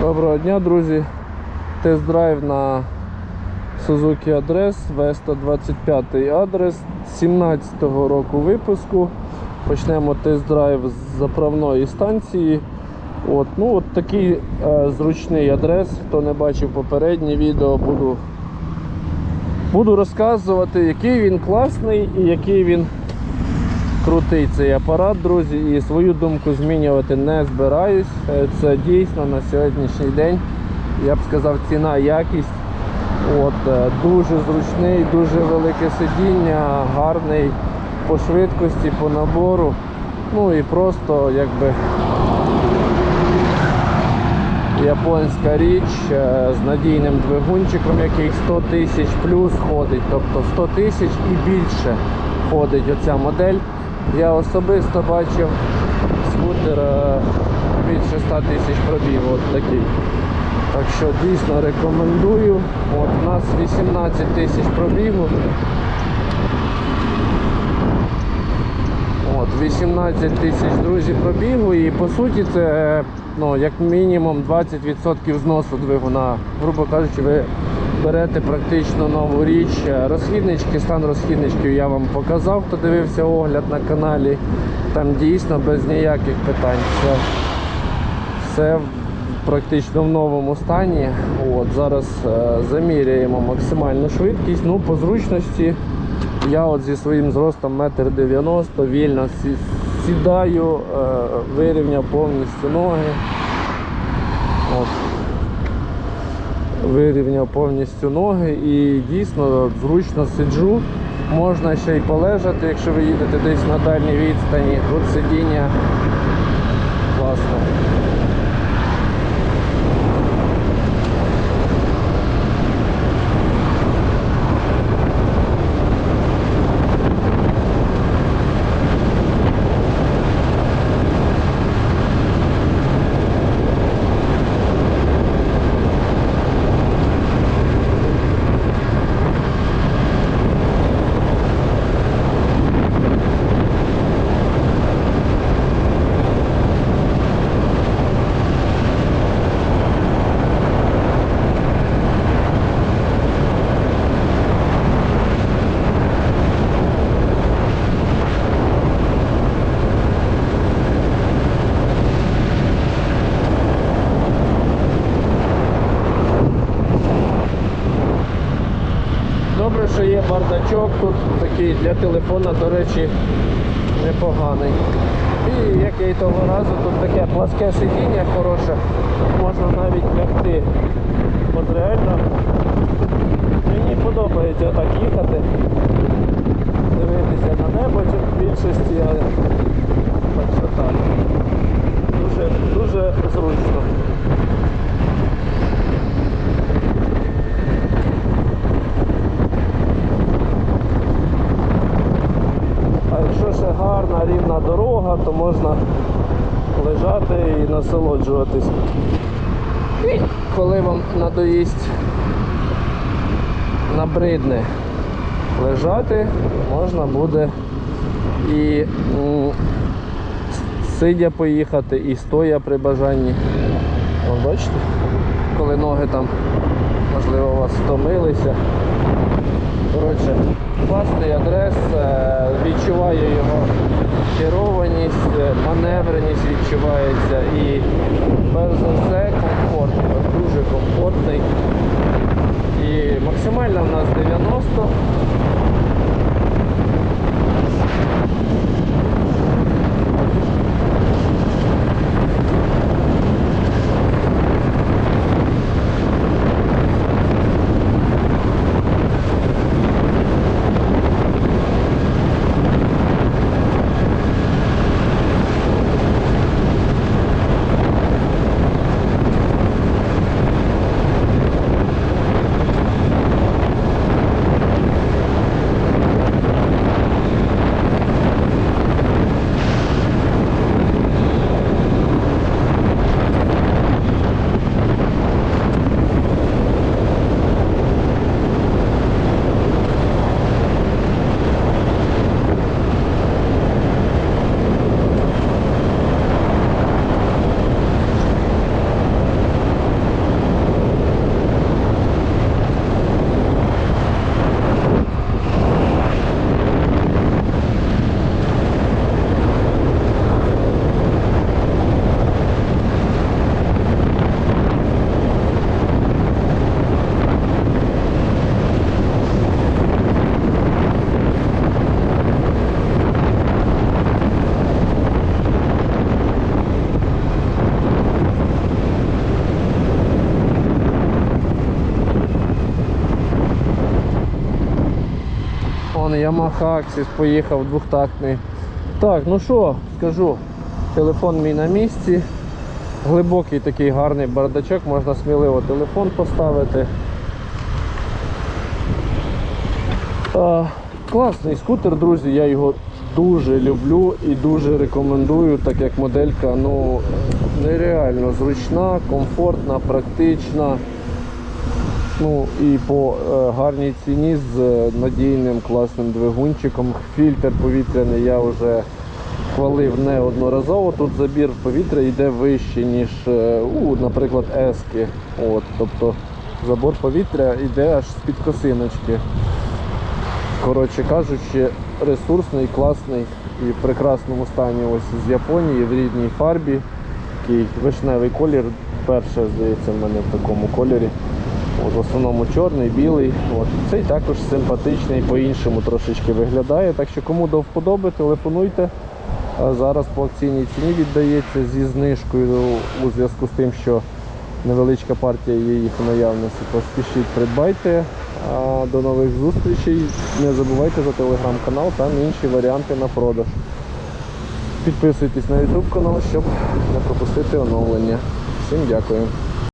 Доброго дня, друзі. Тест-драйв на Suzuki Адрес, Vesta 25 адрес 17-го року випуску. Почнемо тест-драйв з заправної станції. От, ну, от такий е, зручний адрес. Хто не бачив попереднє відео, буду, буду розказувати, який він класний і який він крутий цей апарат, друзі, і свою думку змінювати не збираюсь. Е, Це дійсно на сьогоднішній день, я б сказав, ціна, якість. От, е, дуже зручний, дуже велике сидіння, гарний по швидкості, по набору. Ну і просто якби японська річ е, з надійним двигунчиком, який 100 тисяч плюс ходить, тобто 100 тисяч і більше ходить оця модель. Я особисто бачив скутер е, більше 100 тисяч пробігу, от такий. Так що дійсно рекомендую. От у нас 18 тисяч пробігу. От, 18 тисяч друзі пробігу і по суті це ну, як мінімум 20% зносу двигуна. Грубо кажучи, ви берете практично нову річ. Розхіднички, стан розхідничків я вам показав, хто дивився огляд на каналі. Там дійсно без ніяких питань. Все, все практично в новому стані. От, зараз е, заміряємо максимальну швидкість. Ну, по зручності я от зі своїм зростом 1,90 м вільно сідаю, е, вирівняв повністю ноги. От. Вирівняв повністю ноги і дійсно зручно сиджу. Можна ще й полежати, якщо ви їдете десь на дальній відстані. Тут сидіння Добре, що є бардачок тут такий для телефона, до речі, непоганий. І як я і того разу, тут таке пласке сидіння хороше, можна навіть лягти. От реально мені подобається так їхати, дивитися на небо чи в більшості, але так що так. Дуже, дуже зручно. А якщо ще гарна дорога, то можна лежати і насолоджуватись. І коли вам надоїсть набридне лежати, можна буде і сидя поїхати, і стоя при бажанні. Вон, бачите? Коли ноги там, можливо, у вас втомилися. Коротше, класний адрес, е, відчуваю його керованість, е, маневреність відчувається і перш за все комфорт, дуже комфортний. І максимально в нас 90. Непоганий, Yamaha Axis поїхав двохтактний. Так, ну що, скажу, телефон мій на місці. Глибокий такий гарний бардачок, можна сміливо телефон поставити. А, класний скутер, друзі, я його дуже люблю і дуже рекомендую, так як моделька ну, нереально зручна, комфортна, практична. Ну і по е, гарній ціні з е, надійним класним двигунчиком. Фільтр повітряний я вже хвалив неодноразово. Тут забір повітря йде вище, ніж, е, у, наприклад, ески. От, тобто забор повітря йде аж з-під косиночки. Коротше кажучи, ресурсний, класний і в прекрасному стані ось з Японії в рідній фарбі. Такий вишневий колір. Перше, здається, в мене в такому кольорі. От, в основному чорний, білий. От. Цей також симпатичний, по-іншому трошечки виглядає. Так що кому до вподоби, телефонуйте. Зараз по акційній ціні віддається зі знижкою у зв'язку з тим, що невеличка партія є їх у наявності. Поспішіть, придбайте. А до нових зустрічей. Не забувайте за телеграм-канал, там інші варіанти на продаж. Підписуйтесь на YouTube канал, щоб не пропустити оновлення. Всім дякую.